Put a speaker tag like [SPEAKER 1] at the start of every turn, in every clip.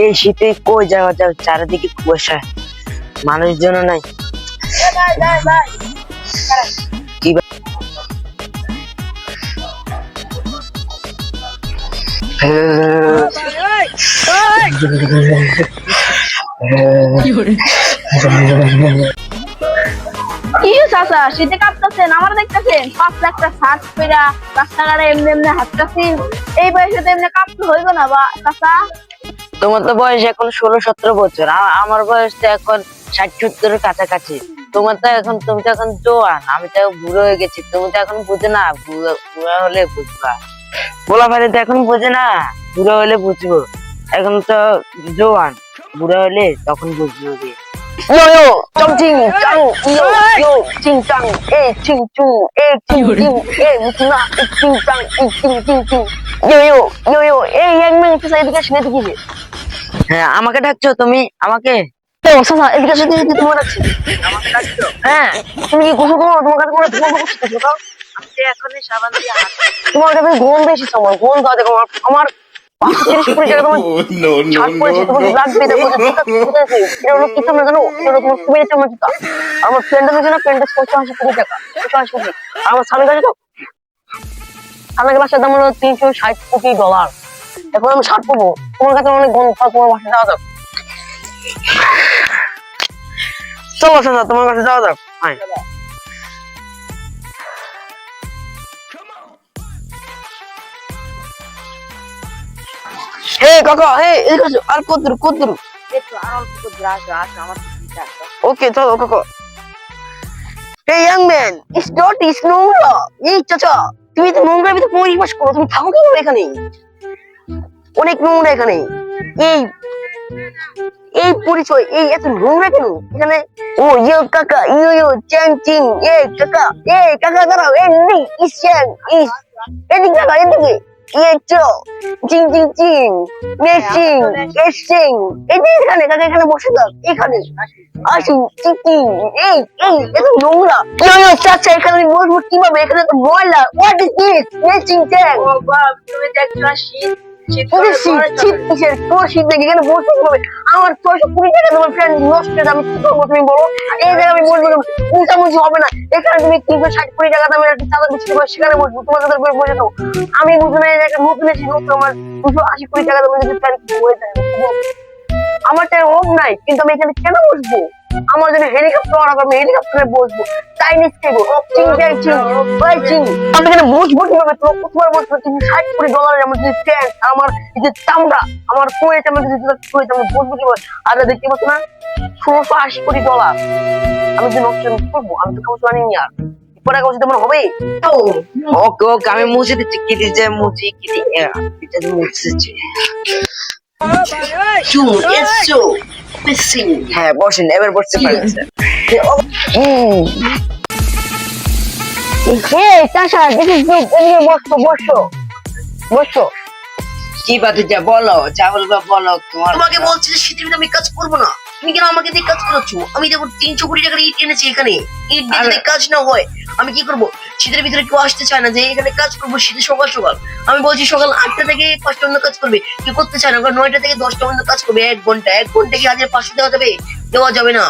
[SPEAKER 1] এই শীতে কই যাওয়া যাও চারিদিকে কুয়াশা। মানুষজন নাই।
[SPEAKER 2] চাচা, শীতে আমার রাস্তাঘাটে এমনি এমনি এই বয়সে তো এমনি কাঁপতে হইব না বা, চাচা।
[SPEAKER 1] তোমার তো বয়স এখন ষোলো সতেরো বছর। আমার বয়স তো এখন ষাট সত্তর কাছাকাছি। তোমার তো এখন তুমি তো এখন জোয়ান আমি তো বুড়ো হয়ে গেছি। তুমি তো এখন বুঝে না বুড়া হলে বুঝবা। বলা ভাই তো এখন বুঝে না বুড়ো হলে বুঝব। এখন তো জোয়ান বুড়ো হলে তখন বুঝব গে ইয়ো ইয়ো এই একদিকে সেদিকে হ্যাঁ আমাকে ডাকছো? তুমি আমাকে? এদিকে তোমার আমাকে ডাকছো? হ্যাঁ তুমি কি গোসল করো তোমার কাছে কোনো তোমার গোসল আমি এখনই সাবান দিয়ে হাত তোমার কাছে ঘুম বেশি সময় ঘুম দাও দেখো আমার জুতা। ফ্রেন্ডের কোটি টাকা কোটি আমার স্বামীর কাছে তো স্বামীর দাম হলো তিনশো ষাট কোটি ডলার এখন আমি শার্ট পরবো তোমার কাছে অনেক গন্ধ তোমার বাসায় যাওয়া যাক। চলো চাচা তোমার কাছে যাওয়া যাক। আয়। হে কাকা হে এদিকে আর কত দূর কত দূর?
[SPEAKER 2] একটু আর অল্প করে আসো আসো আমার তো চিন্তা আছে।
[SPEAKER 1] ওকে চলো কাকা। Hey young man is not is নোংরা এই চাচা তুমি তো নোংরা ভিতরে পরিবেশ করো তুমি থাকো কি করে এখানে? অনেক নোংরা এখানে। এই এই পরিচয়, এই এত নোংরা কেন? এখানে, ও, ইয়ো কাকা, ইয়ো ইয়ো, চ্যাং চিং এ, কাকা এ, কাকা দাঁড়াও এ, নি ইস চ্যাং ইস এদিকে কাকা, এদিকে। ইয়ে চো চিং চিং চিং মে চিং এ চিং এদিকে এখানে, কাকা, এখানে বসে থাক, এখানে। আসুন চিং চিং এই এই, এত নোংরা। ইয়ো ইয়ো, চাচা, এখানে বসবো কীভাবে? এখানে তো ময়লা। হোয়াট ইজ দিস মে চিং চ্যাং।
[SPEAKER 2] ও, বাপ, তুমি দেখছ, শীত
[SPEAKER 1] আমার ছয়শো কুড়ি টাকা তোমার ফ্রেন্ড নষ্ট আমি কি করব তুমি বলো? এই জায়গায় আমি বসবো কেন? হবে না। এখানে তুমি তিনশো ষাট কুড়ি টাকা দামের একটা চাদর সেখানে বসবো তোমার চাদর করে বসে দাও আমি বুঝব না এই জায়গায় নতুন এসে নতুন আমার দুশো আশি কুড়ি টাকা দামের যদি প্যান্ট হয়ে যায় আমার নাই কিন্তু আমি এখানে কেন বসবো? আমার জন্য হেলিকপ্টার অর্ডার করব হেলিকপ্টারে বসবো। চাইনিজ খাইবো চিং চাই চিং বাই চিং আমি এখানে বসবো কীভাবে? তোমার বসবো তুমি ষাট কোটি ডলারের আমার যদি আমার এই যে চামড়া আমার কোয়েট আমার যদি কোয়েট আমি বসবো কীভাবে? আর দেখতে পাচ্ছ না? ষোলোশো আশি কোটি ডলার আমি করব আমি তো কাগজ আনিনি আর। পরে কাগজ তেমন হবে? ওকে ওকে আমি মুছে দিচ্ছি কি দিচ্ছে মুছি কি এটা মুছেছি চুল এসো। পিসিং হ্যাঁ বসেন এবার বসতে পারেন। হে চাষা দেখি বসো বসো বসো। কি বাদে যা বলো যা বলবা বলো তোমার তোমাকে বলছি যে শীতের আমি কাজ করব না। তুমি কেন আমাকে দিয়ে কাজ করাচ্ছ? আমি দেখো তিনশো কোটি টাকার ইট এনেছি এখানে। ইট দিয়ে যদি কাজ না হয় আমি কি করব? শীতের ভিতরে কেউ আসতে চায় না যে এখানে কাজ করব শীতে সকাল সকাল। আমি বলছি সকাল আটটা থেকে পাঁচটা পর্যন্ত কাজ করবে। কেউ করতে চায় না নয়টা থেকে দশটা পর্যন্ত কাজ করবে এক ঘণ্টা। এক ঘণ্টা কি হাজার পাঁচশো দেওয়া যাবে? দেওয়া যাবে না।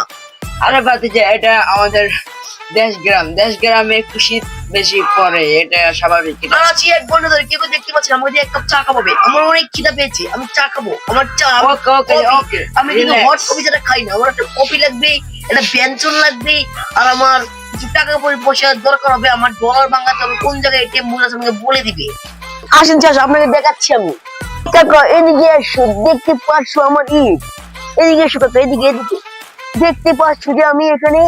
[SPEAKER 1] আরে যে এটা আমাদের দেশ গ্রাম দেশ গ্রামে একটু শীত বেশি পড়ে এটা স্বাভাবিক আর আছি এক কেউ দেখতে পাচ্ছি না, আমাকে দিয়ে এক কাপ চা খাব আমার অনেক খিদা পেয়েছে আমি চা খাব আমার চা আমার coffee। আমি কিন্তু হট কফি যেটা খাই না আমার একটা কফি লাগবে একটা ব্যঞ্জন লাগবে আর আমার কিছু টাকা পয়সা দরকার হবে আমার ডলার হবে কোন জায়গায় এটিএম আছে আমাকে বলে দিবে। আসেন চাষ আপনাকে দেখাচ্ছি আমি। কাকা এদিকে এসো দেখতে পাচ্ছ আমার ইট। এদিকে এসো কাকা এদিকে এদিকে। দেখতে পাচ্ছ যে আমি এখানে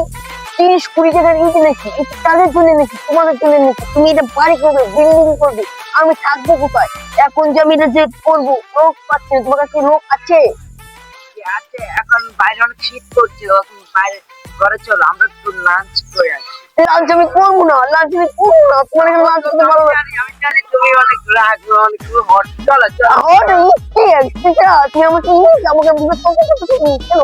[SPEAKER 1] তিরিশ কুড়ি টাকা ইট নাকি? তাদের জন্য নাকি? তোমাদের জন্য নাকি? তুমি এটা বাড়ি করবে বিল্ডিং করবে। আমি থাকব কোথায়? এখন যে আমি এটা যে করব, লোক পাচ্ছি তোমার কাছে লোক আছে?
[SPEAKER 2] আছে? এখন বাইরে অনেক শীত করছে বাইরে ঘরে চলো আমরা একটু লাঞ্চ করে আসি।
[SPEAKER 1] লাঞ্চ আমি করব না লাঞ্চ আমি করব না তোমার এখানে লাঞ্চ করতে পারব না
[SPEAKER 2] আমি জানি তুমি অনেক রাগ অনেক হট চলো চলো।
[SPEAKER 1] আরে মিথ্যে, ঠিক তুমি আমাকে ইংলিশ আমাকে বুঝে তোকে তো কেন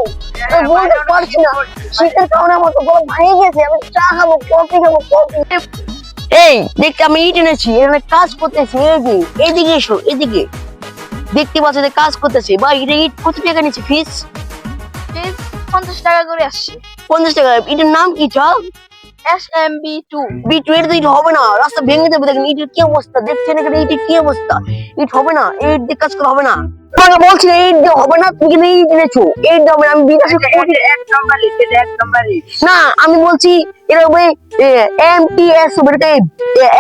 [SPEAKER 1] আমি বলতে পারছি না শীতের কারণে আমার তো গলা ভেঙে গেছে আমি চা খাব কফি খাব কফি। এই দেখতে আমি ইট এনেছি এখানে কাজ করতেছি এই যে এদিকে এসো এদিকে দেখতে পাচ্ছ যে কাজ করতেছে বা এটা ইট কত টাকা নিচ্ছে ফিস
[SPEAKER 2] প্লিজ পঞ্চাশ টাকা করে আসছে।
[SPEAKER 1] পঞ্চাশ টাকা। এটার নাম কি চল
[SPEAKER 2] S M B two
[SPEAKER 1] B two এটা তো ইট হবে না। রাস্তা ভেঙে যাবে। দেখেন ইটের কি অবস্থা? দেখছেন এখানে ইটের কি অবস্থা? ইট হবে না। এইট দিয়ে কাজ করা হবে না। তোমাকে বলছি এইট দিয়ে হবে না। তুমি কিন্তু এইট এনেছো এইট দিয়ে হবে না। আমি বিদেশে
[SPEAKER 3] এক নম্বর লিখে এক নম্বর
[SPEAKER 1] না আমি বলছি এটা হবে এম টি এস হবে এটা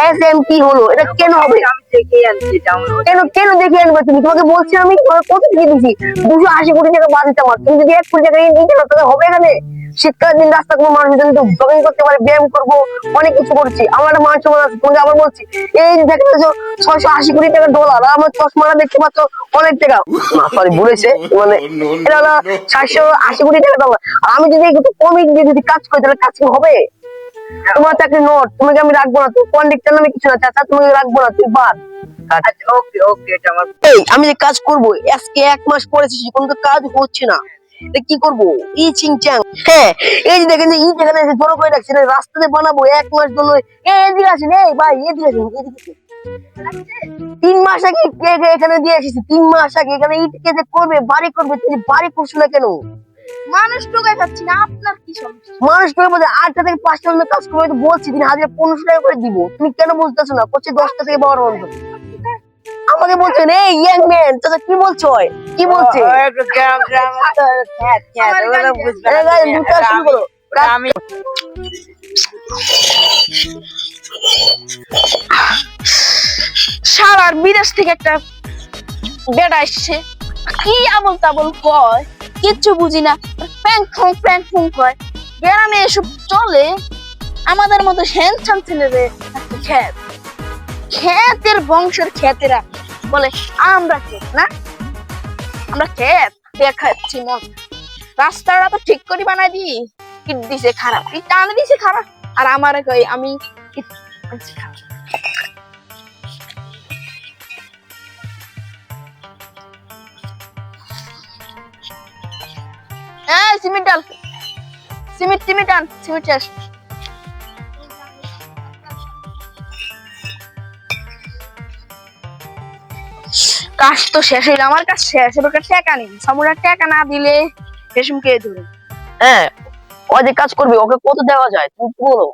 [SPEAKER 1] এস এম টি হলো এটা কেন হবে? কেন কেন দেখে আনবে তুমি? তোমাকে বলছি আমি কত দিয়ে দিছি? দুশো আশি কোটি টাকা বাদ তুমি যদি এক কোটি টাকা নিয়ে দিতে তাহলে হবে এখানে? শীতকালের দিন রাস্তা কোনো মানুষ কিন্তু জগিং করতে পারে ব্যায়াম করব অনেক কিছু করছি। আমার একটা মান সম্মান আছে তোমাকে আবার বলছি এই যে দেখতে পাচ্ছ ছয়শো আশি কোটি টাকা ডলার আর আমার চশমাটা দেখতে পাচ্ছ অনেক টাকা। সরি বলেছে মানে এটা হলো সাতশো আশি কোটি টাকা ডলার আর আমি যদি একটু কমই দিয়ে যদি কাজ করি তাহলে কাজ কি হবে? তোমার চাকরি নোট আমি রাখব না তুমি কন্ডাক্টর নামে কিছু না চাচা রাখব না তুই বাদ।
[SPEAKER 3] আচ্ছা ওকে ওকে এটা আমার
[SPEAKER 1] এই আমি যে কাজ করব আজকে এক মাস পরে কোনো কাজ হচ্ছে না। কি করব? ই চিংচাং হ্যাঁ এই যে দেখেন ই যেখানে জড়ো করে রাখছে রাস্তাতে বানাবো এক মাস ধরে এদিকে আসেন এই ভাই এদিকে আসেন এদিকে তিন মাস আগে এখানে দিয়ে এসেছি? তিন মাস আগে এখানে ইট কে যে করবে বাড়ি করবে তিনি বাড়ি করছ না কেন?
[SPEAKER 2] মানুষ টোকাই পাচ্ছি না আপনার কি সমস্যা?
[SPEAKER 1] মানুষ আটটা থেকে পাঁচটা পর্যন্ত কাজ করবে তো বলছি তিনি হাজার পনেরোশো টাকা করে দিব। তুমি কেন বুঝতেছো না? করছে দশটা থেকে বারো পর্যন্ত। আমাকে বলছেন এই ইয়াং ম্যান চাচা কি বলছো কি বলছে?
[SPEAKER 3] ও, একটু গ্রাম গ্রাম তো খ্যাত খ্যাত
[SPEAKER 2] আমার
[SPEAKER 3] ওগুলো
[SPEAKER 2] গাড়ি-
[SPEAKER 3] বুঝবে
[SPEAKER 1] এই
[SPEAKER 3] না
[SPEAKER 1] গায়ে
[SPEAKER 3] তুমি।
[SPEAKER 1] দুটা
[SPEAKER 3] এটা
[SPEAKER 1] শুরু
[SPEAKER 3] আমি-
[SPEAKER 1] করো।
[SPEAKER 3] ওটা আমি
[SPEAKER 2] সারার বিদেশ থেকে একটা বেড়া এসছে। কি আমল তাবল কয়? কিচ্ছু বুঝি না। প্যাং প্যাং গ্রামে এসব চলে, আমাদের মতো হ্যান্ডসাম একটা খ্যাত খ্যাতের বংশের খ্যাতেরা বলে, আমরা খ্যাত না। আমরা খ্যাত দেখাচ্ছি মন। রাস্তাটা তো ঠিক করে বানাই দি ইট দিছে খারাপ। ইট টানে দিছে খারাপ, আর আমার কই আমি ইট খারাপ। হ্যাঁ সিমেন্ট ডাল সিমেন্ট সিমেন্ট আন সিমেন্ট শেষ কাজ তো শেষ হইল আমার কাজ শেষ এবার টাকা নেই। সামুরা টাকা না দিলে রেশমকে ধরে
[SPEAKER 1] হ্যাঁ ও যে কাজ করবে ওকে কত দেওয়া যায়? তুমি কি বলো?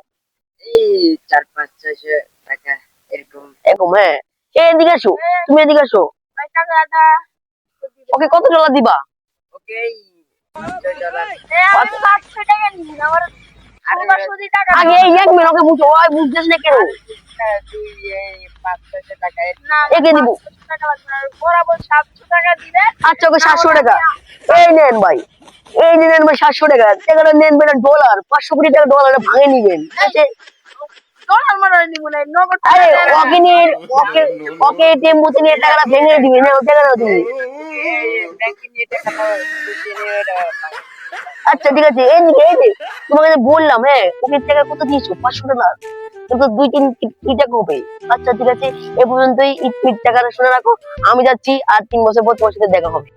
[SPEAKER 3] এই চার পাঁচ ছয়শো টাকা এরকম।
[SPEAKER 1] এরকম হ্যাঁ। এই এদিকে আসো? তুমি এদিকে আসো। ওকে কত ডলার দিবা?
[SPEAKER 3] ওকে
[SPEAKER 1] আগে এক মিনিট ওকে বুঝো ওই না কেন?
[SPEAKER 3] হ্যাঁ, ছয়শো টাকা এরকম।
[SPEAKER 2] না,
[SPEAKER 1] একে দিব।
[SPEAKER 2] 500 টাকা লাগবে না, বরাবর 700 টাকা দিলে
[SPEAKER 1] আচ্ছা ওকে সাতশো টাকা। এই নেন ভাই এই নেন ভাই সাতশো টাকা। টাকাটা নেন ডলার। পাঁচশো কোটি টাকা ডলার ভাঙে নিবেন। ঠিক আছে?
[SPEAKER 2] ডলার নগদ
[SPEAKER 1] আরে ওকে নিয়ে ওকে ওকে নিয়ে টাকাটা ভেঙে দিবে না তুমি। আচ্ছা ঠিক আছে এই দিকে এই যে তোমাকে বললাম হ্যাঁ ওকে টাকা কত দিয়েছ? পাঁচশো টাকা। কিন্তু দুই তিন কি- কি টাকা হবে? আচ্ছা ঠিক আছে এ পর্যন্তই ইট টাকাটা শুনে রাখো আমি যাচ্ছি আর তিন বছর পর তোমার সাথে দেখা হবে।